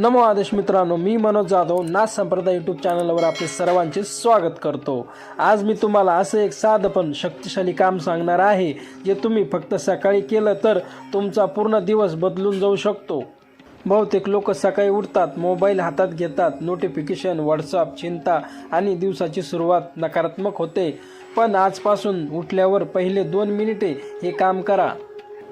नमो आदेश मित्रांनो मी मनोज जाधव नाथ संप्रदाय यूट्यूब चॅनलवर आपले सर्वांचे स्वागत करतो. आज मी तुम्हाला असं एक साधं पण शक्तिशाली काम सांगणार आहे जे तुम्ही फक्त सकाळी केलं तर तुमचा पूर्ण दिवस बदलून जाऊ शकतो. बहुतेक लोक सकाळी उठतात मोबाईल हातात घेतात नोटिफिकेशन व्हॉट्सअप चिंता आणि दिवसाची सुरुवात नकारात्मक होते. पण आजपासून उठल्यावर पहिले दोन मिनिटे हे काम करा.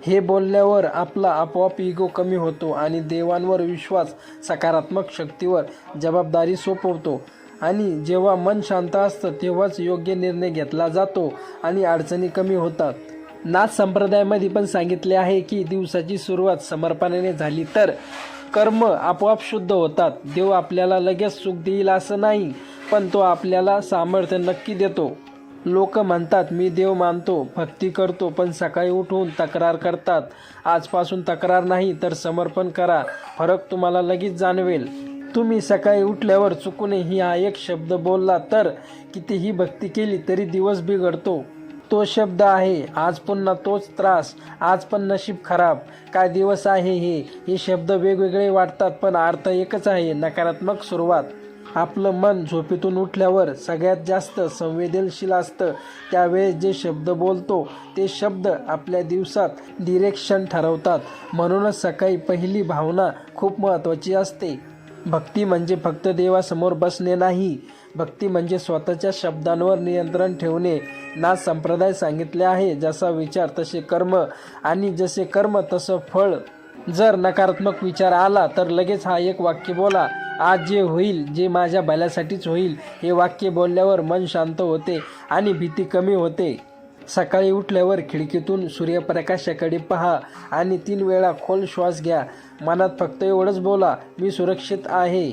हे बोलल्यावर आपला आपोआप इगो कमी होतो आणि देवांवर विश्वास सकारात्मक शक्तीवर जबाबदारी सोपवतो. आणि जेव्हा मन शांत असतं तेव्हाच योग्य निर्णय घेतला जातो आणि अडचणी कमी होतात. नाथ संप्रदायामध्ये पण सांगितले आहे की दिवसाची सुरुवात समर्पणाने झाली तर कर्म आपोआप शुद्ध होतात. देव आपल्याला लगेच सुख देईल असं नाही पण तो आपल्याला सामर्थ्य नक्की देतो. लोक म्हणतात मी देव मानतो भक्ती करतो पण सकाळी उठून तक्रार करतात. आजपासून तक्रार नाही तर समर्पण करा. फरक तुम्हाला लगेच जाणवेल. तुम्ही सकाळी उठल्यावर चुकूनही हा एक शब्द बोलला तर कितीही भक्ती केली तरी दिवस बिघडतो. तो शब्द आहे आज पुन्हा तोच त्रास आज पण नशीब खराब. काय दिवस आहे हे? हे शब्द वेगवेगळे वाटतात पण अर्थ एकच आहे नकारात्मक सुरुवात. आपलं मन झोपेतून उठल्यावर सगळ्यात जास्त संवेदनशील असतं. त्यावेळेस जे शब्द बोलतो ते शब्द आपल्या दिवसात डिरेक्शन ठरवतात. म्हणूनच सकाळी पहिली भावना खूप महत्त्वाची असते. भक्ती म्हणजे फक्त देवासमोर बसणे नाही भक्ती म्हणजे स्वतःच्या शब्दांवर नियंत्रण ठेवणे. ना संप्रदाय सांगितले आहे जसा विचार तसे कर्म. आणि जसे कर्म तसं फळ. जर नकारात्मक विचार आला तर लगेच हा एक वाक्य बोला. आज जे होईल जे माझ्या भल्यासाठीच होईल हे वाक्य बोलल्यावर मन शांत होते आणि भीती कमी होते. सकाळी उठल्यावर खिडकीतून सूर्यप्रकाशाकडे पहा आणि तीन वेळा खोल श्वास घ्या. मनात फक्त एवढंच बोला मी सुरक्षित आहे.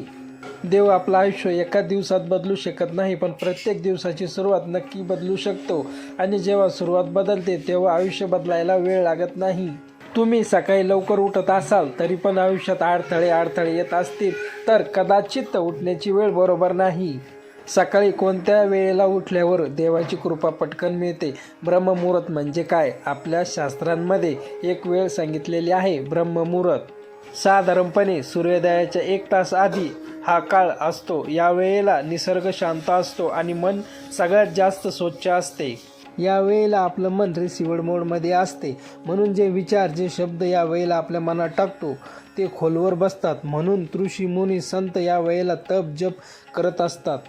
देव आपलं आयुष्य एका दिवसात बदलू शकत नाही पण प्रत्येक दिवसाची सुरुवात नक्की बदलू शकतो. आणि जेव्हा सुरुवात बदलते तेव्हा आयुष्य बदलायला वेळ लागत नाही. तुम्ही सकाळी लवकर उठत असाल तरी पण आयुष्यात अडथळे अडथळे येत असतील तर कदाचित उठण्याची वेळ बरोबर नाही. सकाळी कोणत्या वेळेला उठल्यावर देवाची कृपा पटकन मिळते? ब्रह्ममुहूर्त म्हणजे काय? आपल्या शास्त्रांमध्ये एक वेळ सांगितलेली आहे ब्रह्ममुहूर्त. साधारणपणे सूर्योदयाच्या एक तास आधी हा काळ असतो. या वेळेला निसर्ग शांत असतो आणि मन सगळ्यात जास्त स्वच्छ असते. या वेळेला आपलं मन रिसिवड मोडमध्ये असते. म्हणून जे विचार जे शब्द या वेळेला आपल्या मनात टाकतो ते खोलवर बसतात. म्हणून ऋषी मुनी संत या वेळेला तप जप करत असतात.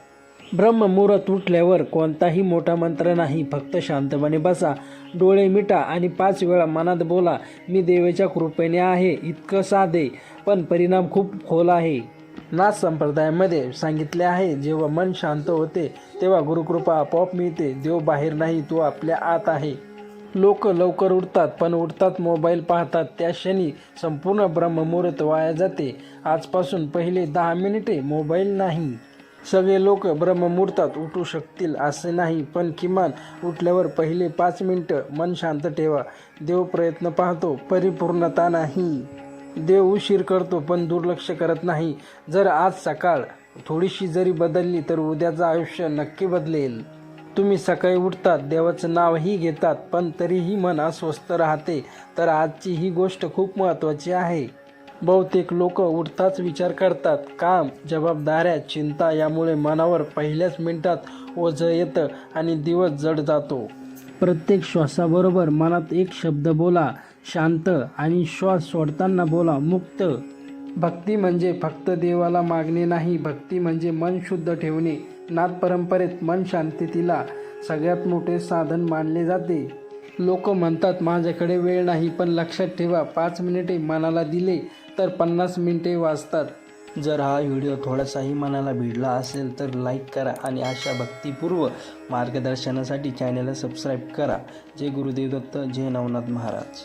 ब्रह्ममुहूर्त उठल्यावर कोणताही मोठा मंत्र नाही. फक्त शांतपणे बसा. डोळे मिटा आणि पाच वेळा मनात बोला मी देवेच्या कृपेने आहे इतकं साधे पण परिणाम खूप खोल आहे. नाथ संप्रदायामध्ये सांगितले आहे जेव्हा मन शांत होते तेव्हा गुरुकृपा आपोआप मिळते. देव बाहेर नाही तो आपल्या आत आहे. लोक लवकर उठतात पण उठतात मोबाईल पाहतात. त्या क्षणी संपूर्ण ब्रह्ममुहूर्त वाया जाते. आजपासून पहिले दहा मिनिटे मोबाईल नाही. सगळे लोक ब्रह्ममुहूर्तात उठू शकतील असे नाही पण किमान उठल्यावर पहिले पाच मिनटं मन शांत ठेवा. देव प्रयत्न पाहतो परिपूर्णता नाही. देव उशीर करतो पण दुर्लक्ष करत नाही. जर आज सकाळ थोडीशी जरी बदलली तर उद्याचं आयुष्य नक्की बदलेल. तुम्ही सकाळी उठतात देवाचं नावही घेतात पण तरीही मन अस्वस्थ राहते. तर आजची ही गोष्ट खूप महत्त्वाची आहे. बहुतेक लोक उठताच विचार करतात. काम जबाबदाऱ्या चिंता यामुळे मनावर पहिल्याच मिनिटात ओझं येतं आणि दिवस जड जातो. प्रत्येक श्वासाबरोबर मनात एक शब्द बोला शांत आणि श्वास सोडताना बोला मुक्त. भक्ती म्हणजे फक्त देवाला मागणे नाही भक्ती म्हणजे मन शुद्ध ठेवणे. नाथ परंपरेत मन शांततेला सगळ्यात मोठे साधन मानले जाते. लोक म्हणतात माझ्याकडे वेळ नाही पण लक्षात ठेवा पाच मिनिटे मनाला दिले तर पन्नास मिनिटे वाचतात. जर हा व्हिडिओ थोडासाही मनाला भिडला असेल तर लाईक करा आणि अशा भक्तिपूर्व मार्गदर्शनासाठी चॅनलला सबस्क्राईब करा. जय गुरुदेव दत्त जय नवनाथ महाराज.